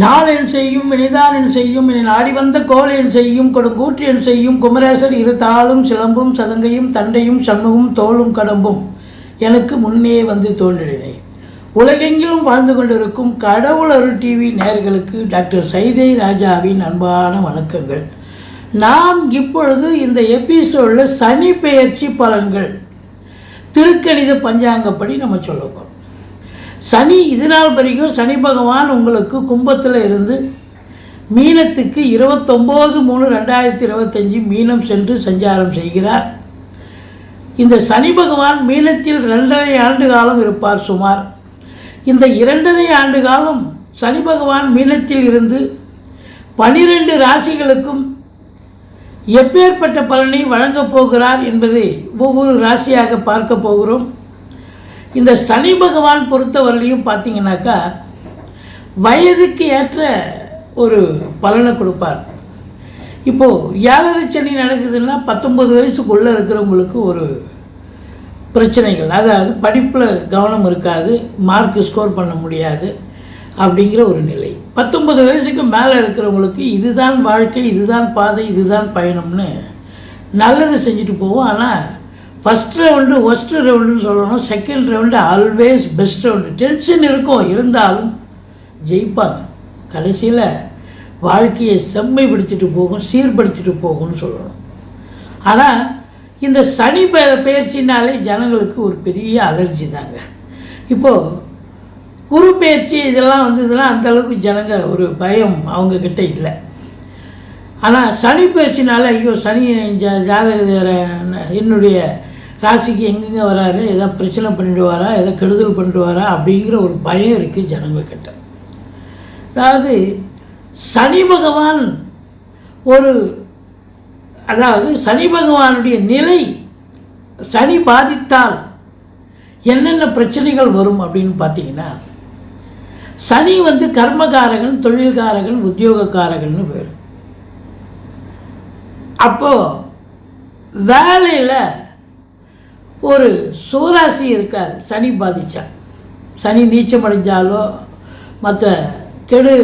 நாளென் செய்யும் இனிதானென் செய்யும் இனி நாடி வந்த கோலென் செய்யும் கொடுங்கூற்றியன் செய்யும் குமரேசர் இரு தாளும் சிலம்பும் சதங்கையும் தண்டையும் சண்முகும் தோளும் கடம்பும். எனக்கு முன்னே வந்து தோன்றினே உலகெங்கிலும் வாழ்ந்து கொண்டிருக்கும் கடவுள் அருள் டிவி நேயர்களுக்கு டாக்டர் சைதை ராஜாவின் அன்பான வணக்கங்கள். நாம் இப்பொழுது இந்த எபிசோடில் சனி பெயர்ச்சி பலன்கள் திருக்கணித பஞ்சாங்கப்படி நம்ம சொல்லுவோம் சனி இதனால் வரைக்கும் சனி பகவான் உங்களுக்கு கும்பத்தில் இருந்து மீனத்துக்கு இருபத்தொம்போது மூணு ரெண்டாயிரத்தி இருபத்தஞ்சி மீனம் சென்று சஞ்சாரம் செய்கிறார். இந்த சனி பகவான் மீனத்தில் ரெண்டரை ஆண்டு காலம் இருப்பார் சுமார். இந்த இரண்டரை ஆண்டு காலம் சனி பகவான் மீனத்தில் இருந்து பனிரெண்டு ராசிகளுக்கும் எப்பேற்பட்ட பலனை வழங்கப் போகிறார் என்பதை ஒவ்வொரு ராசியாக பார்க்க போகிறோம். இந்த சனி பகவான் பொறுத்தவரையிலையும் பார்த்தீங்கன்னாக்கா வயதுக்கு ஏற்ற ஒரு பலனை கொடுப்பார். இப்போது ஏழரை சனி நடக்குதுன்னா பத்தொம்பது வயசுக்குள்ளே இருக்கிறவங்களுக்கு ஒரு பிரச்சனைகள். அதாவது படிப்பில் கவனம் இருக்காது மார்க் ஸ்கோர் பண்ண முடியாது அப்படிங்கிற ஒரு நிலை. பத்தொம்பது வயசுக்கு மேலே இருக்கிறவங்களுக்கு இதுதான் வாழ்க்கை இதுதான் பாதை இதுதான் பயணம்னு நல்லது செஞ்சுட்டு போவோம். ஆனால் ஃபஸ்ட் ரவுண்டு ஒஸ்ட் ரவுண்டுன்னு சொல்லணும். Second round always best round tension இருக்கும். இருந்தாலும் ஜெயிப்பாங்க. கடைசியில் வாழ்க்கையை செம்மைப்படுத்திட்டு போகும் சீர்படுத்திட்டு போகும்னு சொல்லணும். ஆனால் இந்த சனி பெ பயிற்சினாலே ஜனங்களுக்கு ஒரு பெரிய அலர்ஜி தாங்க. இப்போது குரு பயிற்சி இதெல்லாம் வந்ததுன்னா அந்தளவுக்கு ஜனங்க ஒரு பயம் அவங்கக்கிட்ட இல்லை. ஆனால் சனி பயிற்சினால ஐயோ சனி ஜாதக என்னுடைய ராசிக்கு எங்கெங்கே வராரு ஏதோ பிரச்சனை பண்ணிடுவாரா ஏதோ கெடுதல் பண்ணிடுவாரா அப்படிங்கிற ஒரு பயம் இருக்குது ஜனங்கக்கிட்ட அதாவது சனி பகவான் ஒரு அதாவது சனி பகவானுடைய நிலை சனி பாதித்தால் என்னென்ன பிரச்சனைகள் வரும் அப்படின்னு பார்த்தீங்கன்னா சனி வந்து கர்மகாரகன் தொழில்காரகன் உத்தியோகக்காரகன்னு பேர். அப்போது வேலையில் ஒரு சூராசி இருக்காது சனி பாதித்தா சனி நீச்சம் அடைஞ்சாலோ மற்ற கெடு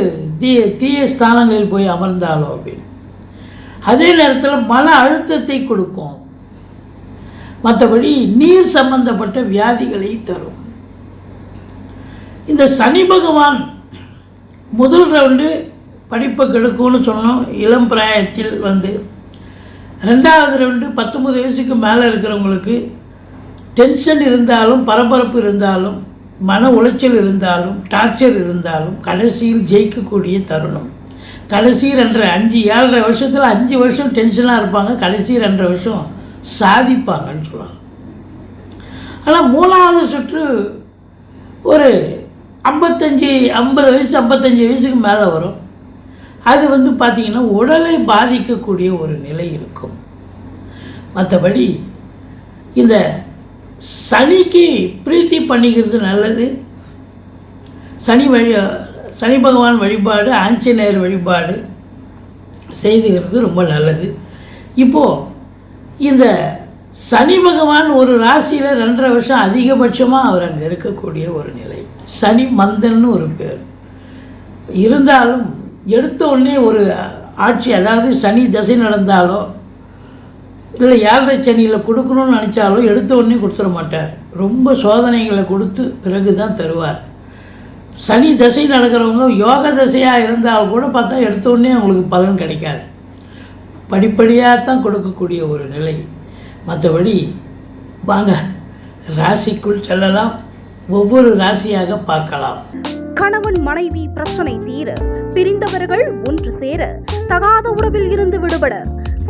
தீய தீய ஸ்தானங்களில் போய் அமர்ந்தாலோ அப்படின்னு அதே நேரத்தில் மன அழுத்தத்தை கொடுக்கும். மற்றபடி நீர் சம்பந்தப்பட்ட வியாதிகளை தரும். இந்த சனி பகவான் முதல் ரவுண்டு படிப்பை கெடுக்கும்னு சொன்னோம் இளம் பிராயத்தில் வந்து. ரெண்டாவது ரவுண்டு பத்தொம்பது வயசுக்கு மேலே இருக்கிறவங்களுக்கு டென்ஷன் இருந்தாலும் பரபரப்பு இருந்தாலும் மன உளைச்சல் இருந்தாலும் டார்ச்சர் இருந்தாலும் கடைசியில் ஜெயிக்கக்கூடிய தருணம். கடைசி ரெண்டரை அஞ்சு ஏழரை வருஷத்தில் அஞ்சு வருஷம் டென்ஷனாக இருப்பாங்க. கடைசி ரெண்டரை வருஷம் சாதிப்பாங்கன்னு சொல்லலாம் ஆனால் மூணாவது சுற்று ஒரு ஐம்பத்தஞ்சு ஐம்பது வயசு ஐம்பத்தஞ்சு வயசுக்கு மேலே வரும். அது வந்து பார்த்திங்கன்னா உடலை பாதிக்கக்கூடிய ஒரு நிலை இருக்கும். மற்றபடி இந்த சனிக்கு பிரீத்தி பண்ணிக்கிறது நல்லது. சனி வழி சனி பகவான் வழிபாடு ஆஞ்சநேயர் வழிபாடு செய்துகிறது ரொம்ப நல்லது. இப்போது இந்த சனி பகவான் ஒரு ராசியில் ரெண்டரை வருஷம் அதிகபட்சமாக அவர் அங்கே இருக்கக்கூடிய ஒரு நிலை. சனி மந்தன்னு ஒரு பேர். இருந்தாலும் எடுத்த உடனே ஒரு ஆட்சி அதாவது சனி தசை நடந்தாலோ இல்லை ஏழரை சனியில் கொடுக்கணும்னு நினச்சாலும் எடுத்த உடனே கொடுத்துட மாட்டார். ரொம்ப சோதனைகளை கொடுத்து பிறகு தான் தருவார். சனி தசை நடக்கிறவங்க யோக தசையாக இருந்தால் கூட பார்த்தா எடுத்த உடனே அவங்களுக்கு பலன் கிடைக்காது. படிப்படியாக தான் கொடுக்கக்கூடிய ஒரு நிலை. மற்றபடி வாங்க ராசிக்குள் செல்லலாம். ஒவ்வொரு ராசியாக பார்க்கலாம். கணவன் மனைவி பிரச்சனை தீர பிரிந்தவர்கள் ஒன்று சேர தகாத உறவில் இருந்து விடுபட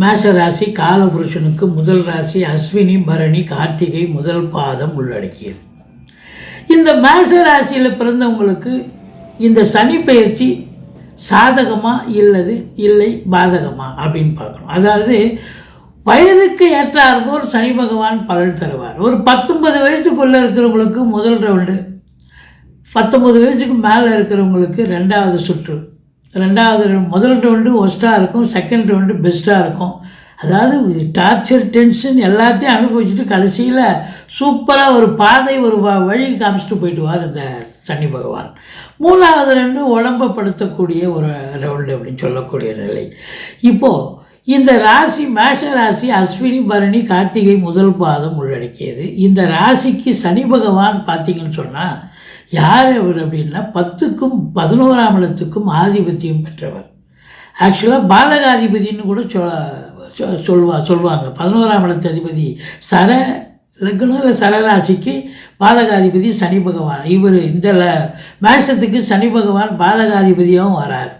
மேஷ ராசி காலபுருஷனுக்கு முதல் ராசி அஸ்வினி பரணி கார்த்திகை முதல் பாதம் உள்ளடக்கியது. இந்த மேஷ ராசியில் பிறந்தவங்களுக்கு இந்த சனி பயிற்சி சாதகமாக இல்லது இல்லை பாதகமா அப்படின்னு பார்க்கணும். அதாவது வயதுக்கு ஏற்றாற்போல் சனி பகவான் பலன் தருவார். ஒரு பத்தொன்பது வயசுக்குள்ளே இருக்கிறவங்களுக்கு முதல் ரவுண்டு பத்தொம்பது வயசுக்கு மேலே இருக்கிறவங்களுக்கு ரெண்டாவது சுற்று ரெண்டாவது முதல் ரவுண்டு ஒஸ்ட்டாக இருக்கும் செகண்ட் ரவுண்டு பெஸ்ட்டாக இருக்கும். அதாவது டார்ச்சர் டென்ஷன் எல்லாத்தையும் அனுபவிச்சுட்டு கடைசியில் சூப்பராக ஒரு பாதை ஒரு வ- வழி காமிச்சிட்டு போயிட்டுவார் இந்த சனி பகவான். மூணாவது ரெண்டு உடம்பப்படுத்தக்கூடிய ஒரு ரவுண்டு அப்படின்னு சொல்லக்கூடிய நிலை. இப்போது இந்த ராசி மேஷ ராசி அஸ்வினி பரணி கார்த்திகை முதல் பாதம் உள்ளடக்கியது. இந்த ராசிக்கு சனி பகவான் பார்த்தீங்கன்னு சொன்னால் யார் அவர் அப்படின்னா பத்துக்கும் பதினோராம் இடத்துக்கும் ஆதிபத்தியம் பெற்றவர். ஆக்சுவலாக பாலகாதிபதினு கூட சொ சொ- சொல்வா சொல்லுவாங்க பதினோராம் இடத்து அதிபதி சர லக்னம் இல்லை சரராசிக்கு பாலகாதிபதி சனி பகவான். இவர் இந்த ல- மேஷத்துக்கு சனி பகவான் பாலகாதிபதியாகவும் வரார்.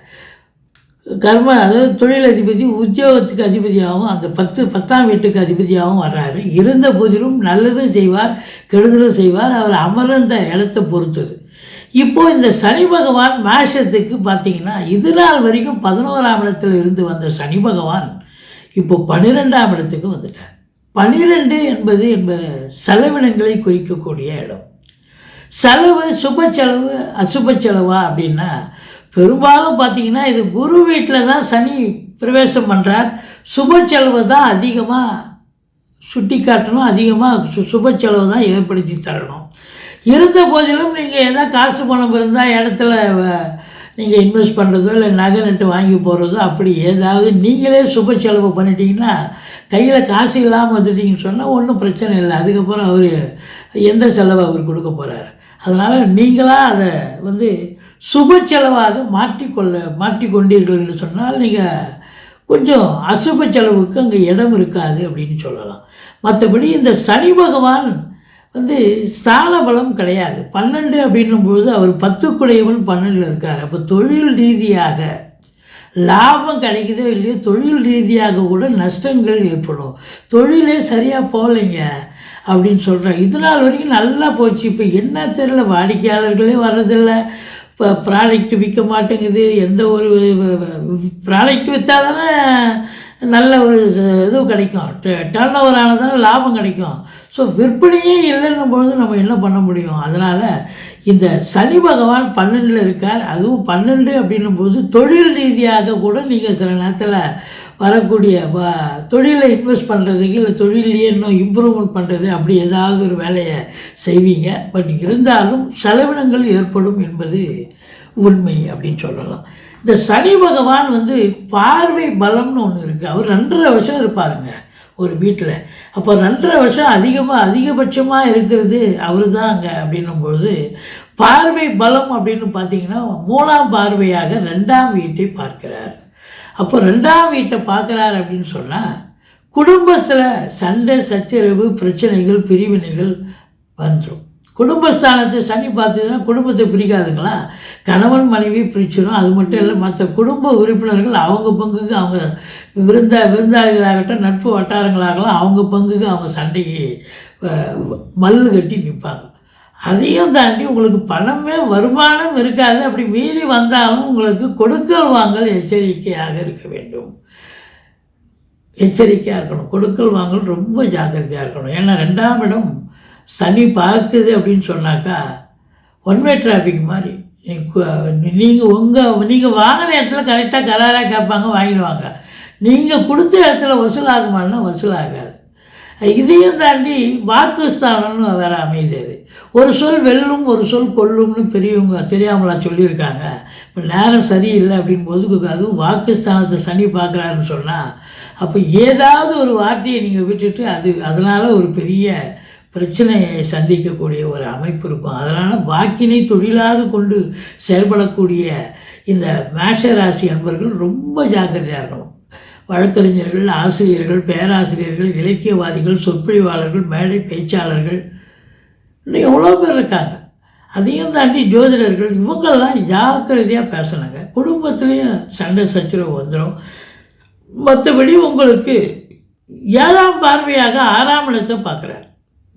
கர்ம அதாவது தொழில் அதிபதி உத்தியோகத்துக்கு அதிபதியாகவும் அந்த பத்து பத்தாம் வீட்டுக்கு அதிபதியாகவும் வர்றாரு. இருந்த போதிலும் நல்லதும் செய்வார் கெடுதலும் செய்வார் அவர் அமர்ந்த இடத்தை பொறுத்தது. இப்போது இந்த சனி பகவான் மேஷத்துக்கு பார்த்தீங்கன்னா இது நாள் வரைக்கும் பதினோராம் இடத்துல இருந்து வந்த சனி பகவான் இப்போ பன்னிரெண்டாம் இடத்துக்கு வந்துட்டார். பனிரெண்டு என்பது என்பது செலவினங்களை குறிக்கக்கூடிய இடம். செலவு சுப செலவு அசுப செலவா அப்படின்னா பெரும்பாலும் பார்த்தீங்கன்னா இது குரு வீட்டில் தான் சனி பிரவேசம் பண்ணுறார் சுப செலவு தான் அதிகமாக சுட்டி காட்டணும். அதிகமாக சு சுப செலவு தான் ஏற்படுத்தி தரணும். இருந்த போதிலும் நீங்கள் எதாவது காசு பணம் இருந்தால் இடத்துல நீங்கள் இன்வெஸ்ட் பண்ணுறதோ இல்லை நகை நட்டு வாங்கி போகிறதோ அப்படி ஏதாவது நீங்களே சுப செலவு பண்ணிட்டீங்கன்னா கையில் காசு இல்லாமல் வந்துட்டீங்கன்னு சொன்னால் ஒன்றும் பிரச்சனை இல்லை. அதுக்கப்புறம் அவர் எந்த செலவை அவர் கொடுக்க போகிறார் அதனால் நீங்களாக அதை வந்து சுப செலவாக மாற்றிக்கொள்ள மாற்றிக்கொண்டீர்கள் என்று சொன்னால் நீங்கள் கொஞ்சம் அசுப செலவுக்கு அங்கே இடம் இருக்காது அப்படின்னு சொல்லலாம். மற்றபடி இந்த சனி பகவான் வந்து ஸ்தான பலம் கிடையாது. பன்னெண்டு அப்படின்னும்போது அவர் பத்துக்குடையவன் பன்னெண்டில் இருக்கார். அப்போ தொழில் ரீதியாக லாபம் கிடைக்குதோ இல்லையோ தொழில் ரீதியாக கூட நஷ்டங்கள் ஏற்படும். தொழிலே சரியாக போகலைங்க அப்படின்னு சொல்கிறாங்க இது நாள் வரைக்கும் நல்லா போச்சு. இப்போ என்ன தெரியல வாடிக்கையாளர்களே வர்றதில்லை. இப்போ ப்ராடக்ட் விற்க மாட்டேங்குது. எந்த ஒரு ப்ராடக்ட் விற்றா தானே நல்ல ஒரு இது கிடைக்கும். டர்ன் ஓவர் ஆனால் தானே லாபம் கிடைக்கும். ஸோ விற்பனையே இல்லைன்னும் பொழுது நம்ம என்ன பண்ண முடியும்? அதனால் இந்த சனி பகவான் பன்னெண்டில் இருக்கார். அதுவும் பன்னெண்டு அப்படின்னும் போது தொழில் ரீதியாக கூட நீங்கள் சில நேரத்தில் வரக்கூடிய தொழிலை இன்வெஸ்ட் பண்ணுறதுக்கு இல்லை தொழிலையே இன்னும் இம்ப்ரூவ்மெண்ட் பண்ணுறது அப்படி ஏதாவது ஒரு வேலையை செய்வீங்க. பட் இருந்தாலும் செலவினங்கள் ஏற்படும் என்பது உண்மை அப்படின்னு சொல்லலாம். இந்த சனி பகவான் வந்து பார்வை பலம்னு ஒன்று இருக்குது அவர் ரெண்டரை வருஷம் இருப்பாருங்க ஒரு வீட்டில். அப்போ ரெண்டரை வருஷம் அதிகமாக அதிகபட்சமாக இருக்கிறது அவர் தாங்க அப்படின்னும் பொழுது பார்வை பலம் அப்படின்னு பார்த்தீங்கன்னா மூணாம் பார்வையாக ரெண்டாம் வீட்டை பார்க்கிறார். அப்போ ரெண்டாம் வீட்டை பார்க்குறாரு அப்படின்னு சொன்னால் குடும்பத்தில் சண்டை சச்சரவு பிரச்சனைகள் பிரிவினைகள் வந்துடும் குடும்பஸ்தானத்தை சனி பார்த்ததுன்னா குடும்பத்தை பிரிக்காதுங்களா? கணவன் மனைவி பிரிச்சிடும் அது மட்டும் இல்லை மற்ற குடும்ப உறுப்பினர்கள் அவங்க பங்குக்கு அவங்க விருந்தா விருந்தாளிகளாகட்டும் நட்பு வட்டாரங்களாகலாம் அவங்க பங்குக்கு அவங்க சண்டைக்கு மல்லு கட்டி நிற்பாங்க அதையும் தாண்டி உங்களுக்கு பணமே வருமானம் இருக்காது. அப்படி மீறி வந்தாலும் உங்களுக்கு கொடுக்கல் வாங்கல் எச்சரிக்கையாக இருக்க வேண்டும். எச்சரிக்கையாக இருக்கணும். கொடுக்கல் வாங்கல் ரொம்ப ஜாக்கிரதையாக இருக்கணும். ஏன்னா ரெண்டாம் இடம் சனி பார்க்குது அப்படின்னு சொன்னாக்கா ஒன் வே டிராஃபிக் மாதிரி. நீங்கள் உங்கள் நீங்கள் வாங்கின இடத்துல கரெக்டாக கராராக கேட்பாங்க வாங்கிடுவாங்க. நீங்கள் கொடுத்த இடத்துல வசூலாகுமான்னா வசூலாகாது. இதையும் தாண்டி வாக்குஸ்தானம்னு வேறு அமைதது ஒரு சொல் வெல்லும் ஒரு சொல் கொல்லும்னு பெரியவங்க தெரியாமலா சொல்லியிருக்காங்க. இப்போ நேரம் சரியில்லை அப்படின்போது அதுவும் வாக்குஸ்தானத்தை சனி பார்க்குறாருன்னு சொன்னால் அப்போ ஏதாவது ஒரு வார்த்தையை நீங்கள் விட்டுட்டு அது அதனால் ஒரு பெரிய பிரச்சனையை சந்திக்கக்கூடிய ஒரு அமைப்பு இருக்கும். அதனால் வாக்கினை தொழிலாக கொண்டு செயல்படக்கூடிய இந்த மேஷ ராசி அன்பர்கள் ரொம்ப ஜாக்கிரதையாக இருக்கணும். வழக்கறிஞர்கள் ஆசிரியர்கள் பேராசிரியர்கள் இலக்கியவாதிகள் சொற்பொழிவாளர்கள் மேடை பேச்சாளர்கள் இன்னும் எவ்வளோ பேர் இருக்காங்க? அதையும் தாண்டி ஜோதிடர்கள் இவங்கெல்லாம் ஜாக்கிரதையாக பேசணுங்க குடும்பத்துலேயும் சண்டை சச்சரவு வந்துடும் மற்றபடி உங்களுக்கு ஏழாம் பார்வையாக ஆறாம் இடத்தை பார்க்குறார்.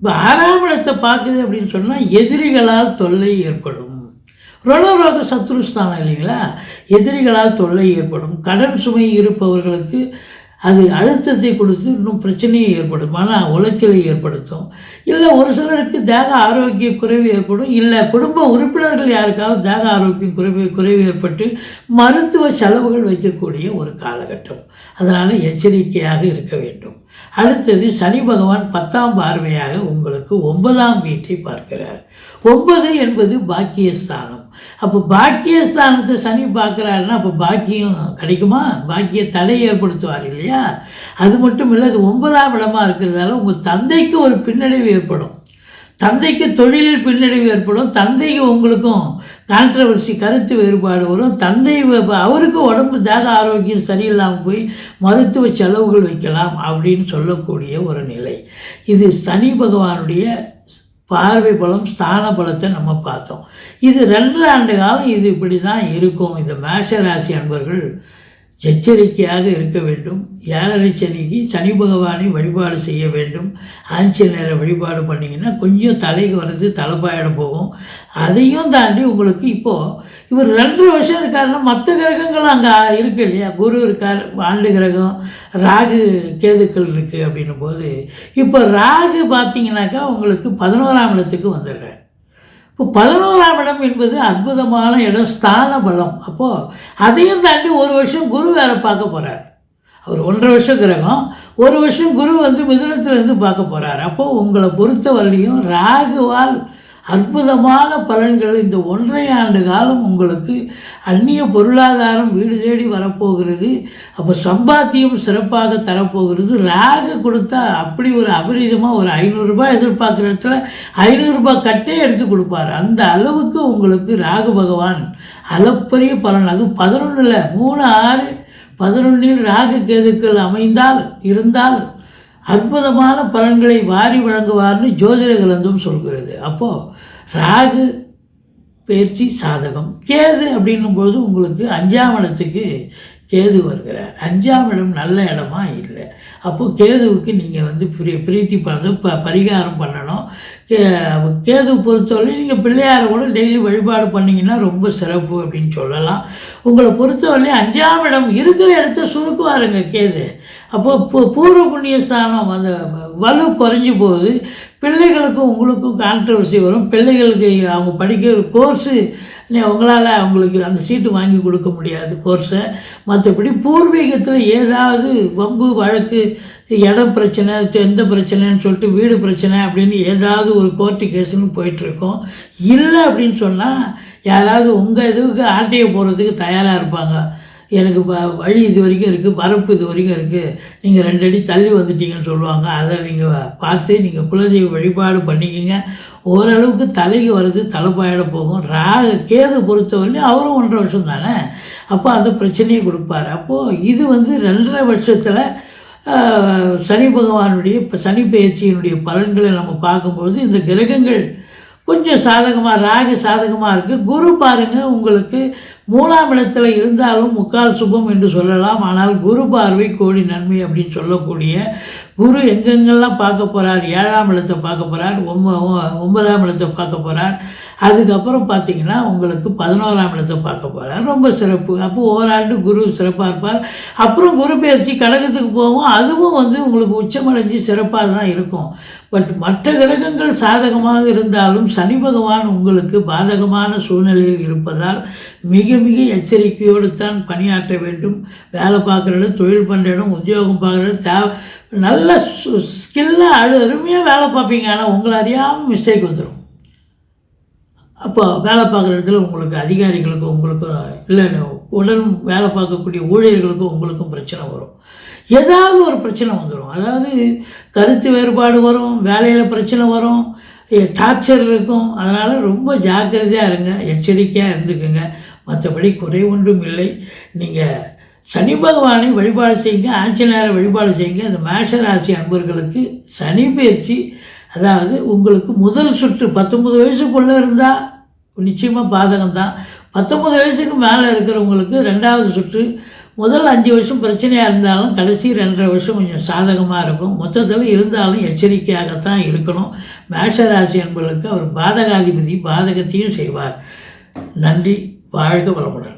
இப்போ ஆறாம் இடத்தை பார்க்குது அப்படின்னு சொன்னால் எதிரிகளால் தொல்லை ஏற்படும். ரணரோக சத்ருஸ்தானம் இல்லைங்களா? எதிரிகளால் தொல்லை ஏற்படும். கடன் சுமை இருப்பவர்களுக்கு அது அழுத்தத்தை கொடுத்து இன்னும் பிரச்சனையை ஏற்படும் மன உளைச்சலை ஏற்படுத்தும். இல்லை ஒரு சிலருக்கு தேக ஆரோக்கிய குறைவு ஏற்படும். இல்லை குடும்ப உறுப்பினர்கள் யாருக்காவது தேக ஆரோக்கியம் குறைவு குறைவு ஏற்பட்டு மருத்துவ செலவுகள் வைக்கக்கூடிய ஒரு காலகட்டம். அதனால் எச்சரிக்கையாக இருக்க வேண்டும். அடுத்தது சனி பகவான் பத்தாம் பார்வையாக உங்களுக்கு ஒன்பதாம் வீட்டை பார்க்கிறார். ஒன்பது என்பது பாக்கியஸ்தானம். அப்போ பாக்கியஸ்தானத்தை சனி பார்க்குறாருன்னா அப்போ பாக்கியம் கிடைக்குமா? பாக்கிய தடை ஏற்படுத்துவார் இல்லையா? அது மட்டும் இல்லை அது ஒன்பதாம் இடமா இருக்கிறதால உங்கள் தந்தைக்கு ஒரு பின்னடைவு ஏற்படும். தந்தைக்கு தொழிலில் பின்னடைவு ஏற்படும். தந்தைக்கு உங்களுக்கும் கான்ட்ரவர்சி கருத்து வேறுபாடு வரும். தந்தை அவருக்கு உடம்பு தேக ஆரோக்கியம் சரியில்லாமல் போய் மருத்துவ செலவுகள் வைக்கலாம் அப்படின்னு சொல்லக்கூடிய ஒரு நிலை. இது சனி பகவானுடைய பார்வை பலம் ஸ்தான பலத்தை நம்ம பார்த்தோம். இது ரெண்டரை ஆண்டு காலம் இது இப்படி தான் இருக்கும். இந்த மேஷ ராசி அன்பர்கள் எச்சரிக்கையாக இருக்க வேண்டும். ஏழரை சனிக்கு சனி பகவானை வழிபாடு செய்ய வேண்டும். ஆஞ்சநேயரை வழிபாடு பண்ணிங்கன்னா கொஞ்சம் தலைக்கு வந்து தலைப்பாயிடம் போகும். அதையும் தாண்டி உங்களுக்கு இப்போது இவர் ரெண்டரை வருஷம் இருக்காருன்னா மற்ற கிரகங்கள் அங்கே இருக்குது இல்லையா? குரு இருக்கார் ஆண்டு கிரகம் ராகு கேதுக்கள் இருக்குது அப்படின்னும் போது இப்போ ராகு பார்த்தீங்கன்னாக்கா உங்களுக்கு பதினோராம் இடத்துக்கு வந்துடுறார். பதினோராம் இடம் என்பது அற்புதமான இடம் ஸ்தான பலம். அப்போது அதையும் தாண்டி ஒரு வருஷம் குரு வேற பார்க்க போகிறார் அவர் ஒன்றரை வருஷம் கிரகம். ஒரு வருஷம் குரு வந்து மிதுனத்துல இருந்து பார்க்க போகிறார் அப்போது உங்களை பொறுத்த வரலையும் ராகுவால் அற்புதமான பலன்கள் இந்த ஒன்றரை ஆண்டு காலம் உங்களுக்கு அந்நிய பொருளாதாரம் வீடு தேடி வரப்போகிறது. அப்போ சம்பாத்தியம் சிறப்பாக தரப்போகிறது. ராகு கொடுத்தா அப்படி ஒரு அபரிதமாக ஒரு ஐநூறுரூபா எதிர்பார்க்குற இடத்துல ஐநூறுரூபா கட்டே எடுத்து கொடுப்பார். அந்த அளவுக்கு உங்களுக்கு ராகு பகவான் அளப்பரிய பலன். அது பதினொன்றில் மூணு ஆறு பதினொன்றில் ராகு கேதுக்கள் அமைந்தால் இருந்தால் அற்புதமான பலன்களை வாரி வழங்குவார்னு ஜோதிட கிரந்தம் சொல்கிறது. அப்போது ராகு பயிற்சி சாதகம். கேது அப்படின்னும் போது உங்களுக்கு அஞ்சாம் இடத்துக்கு கேது வருகிறார். அஞ்சாம் இடம் நல்ல இடமா இல்லை. அப்போது கேதுவுக்கு நீங்கள் வந்து பிரி பிரீத்தி பண்ணது ப பரிகாரம் பண்ணணும். கே கேது பொறுத்தவரை நீங்கள் பிள்ளையாரை கூட டெய்லி வழிபாடு பண்ணிங்கன்னா ரொம்ப சிறப்பு அப்படின்னு சொல்லலாம். உங்களை பொறுத்தவரையும் அஞ்சாம் இடம் இருக்கிற இடத்த சுருக்குவாருங்க கேது. அப்போ பூ பூர்வ புண்ணிய ஸ்தானம் அந்த வலு குறைஞ்சி போகுது. பிள்ளைகளுக்கும் உங்களுக்கும் கான்ட்ரவர்சி வரும். பிள்ளைகளுக்கு அவங்க படிக்கிற கோர்ஸு உங்களால் அவங்களுக்கு அந்த சீட்டு வாங்கி கொடுக்க முடியாது கோர்ஸை மற்றபடி பூர்வீகத்தில் ஏதாவது வம்பு வழக்கு இடம் பிரச்சனை எந்த பிரச்சனைன்னு சொல்லிட்டு வீடு பிரச்சனை அப்படின்னு ஏதாவது ஒரு கோர்ட்டு கேஸுன்னு போயிட்டுருக்கோம். இல்லை அப்படின்னு சொன்னால் யாராவது உங்கள் இதுக்கு ஆர்டிஓ போகிறதுக்கு தயாராக இருப்பாங்க. எனக்கு வழி இது வரைக்கும் இருக்குது வரப்பு இது வரைக்கும் இருக்குது நீங்கள் ரெண்டு அடி தள்ளி வந்துட்டீங்கன்னு சொல்லுவாங்க. அதை நீங்கள் பார்த்து நீங்கள் குலதெய்வ வழிபாடு பண்ணிக்கிங்க. ஓரளவுக்கு தலைக்கு வர்றது தலைப்பாயிட போகும். ராக கேது பொறுத்தவரையும் அவரும் ஒன்றரை வருஷம் தானே? அப்போ அந்த பிரச்சனையை கொடுப்பாரு. அப்போது இது வந்து ரெண்டரை வருஷத்தில் சனி பகவானுடைய இப்போ சனி பயிற்சியினுடைய பலன்களை நம்ம பார்க்கும்போது இந்த கிரகங்கள் கொஞ்சம் சாதகமாக ராகு சாதகமாக இருக்குது குரு பாருங்கள் உங்களுக்கு மூணாம் இடத்துல இருந்தாலும் முக்கால் சுபம் என்று சொல்லலாம். ஆனால் குரு பார்வை கோடி நன்மை அப்படின்னு சொல்லக்கூடிய குரு எங்கெங்கெல்லாம் பார்க்க போகிறார் ஏழாம் இடத்தை பார்க்க போகிறார் ஒம்ப ஒன்பதாம் இடத்தை பார்க்க போகிறார் அதுக்கப்புறம் பார்த்தீங்கன்னா உங்களுக்கு பதினோராம் இடத்தை பார்க்க போகிறார் ரொம்ப சிறப்பு. அப்போ ஓராண்டு குரு சிறப்பாக இருப்பார். அப்புறம் குரு பயிற்சி கடகத்துக்கு போவோம். அதுவும் வந்து உங்களுக்கு உச்சமடைஞ்சு சிறப்பாக தான் இருக்கும். பட் மற்ற கிரகங்கள் சாதகமாக இருந்தாலும் சனி பகவான் உங்களுக்கு பாதகமான சூழ்நிலையில் இருப்பதால் மிக மிக எச்சரிக்கையோடு தான் பணியாற்ற வேண்டும். வேலை பார்க்குற இடம் தொழில் பண்ணுற இடம் உத்தியோகம் பார்க்குற இடம் தேவை நல்ல ஸ்கில்லாக அழு அருமையாக வேலை பார்ப்பீங்க. ஆனால் உங்களை அறியாமல் மிஸ்டேக் வந்துடும் அப்போ வேலை பார்க்குற இடத்துல உங்களுக்கு அதிகாரிகளுக்கும் உங்களுக்கும் இல்லை உடன் வேலை பார்க்கக்கூடிய ஊழியர்களுக்கும் உங்களுக்கும் பிரச்சனை வரும். ஏதாவது ஒரு பிரச்சனை வந்துடும் அதாவது கருத்து வேறுபாடு வரும் வேலையில் பிரச்சனை வரும் டார்ச்சர் இருக்கும். அதனால் ரொம்ப ஜாக்கிரதையாக இருங்க எச்சரிக்கையாக இருந்துக்குங்க. மற்றபடி குறை ஒன்றும் இல்லை. நீங்கள் சனி பகவானை வழிபாடு செய்யுங்க ஆஞ்சநேயரை வழிபாடு செய்யுங்க. அந்த மேஷ ராசி அன்பர்களுக்கு சனி பயிற்சி அதாவது உங்களுக்கு முதல் சுற்று பத்தொன்பது வயசுக்குள்ளே இருந்தால் நிச்சயமாக பாதகம் தான் பத்தொன்பது வயசுக்கு மேலே இருக்கிறவங்களுக்கு ரெண்டாவது சுற்று முதல் அஞ்சு வருஷம் பிரச்சனையாக இருந்தாலும் கடைசி ரெண்டரை வருஷம் கொஞ்சம் சாதகமாக இருக்கும். மொத்தத்தில் இருந்தாலும் எச்சரிக்கையாகத்தான் இருக்கணும். மேஷராசி என்பவர்களுக்கு அவர் பாதகாதிபதி பாதகத்தையும் செய்வார். நன்றி வாழ்க வளமுடன்.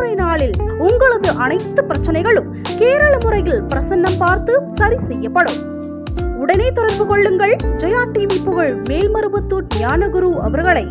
நாளில் உங்களது அனைத்து பிரச்சனைகளும் கேரள முறையில் பிரசன்னம் பார்த்து சரி செய்யப்படும். உடனே தொடர்பு கொள்ளுங்கள். ஜெயா டிவி புகழ் மேல்மருவத்தூர் ஞானகுரு அவர்களை.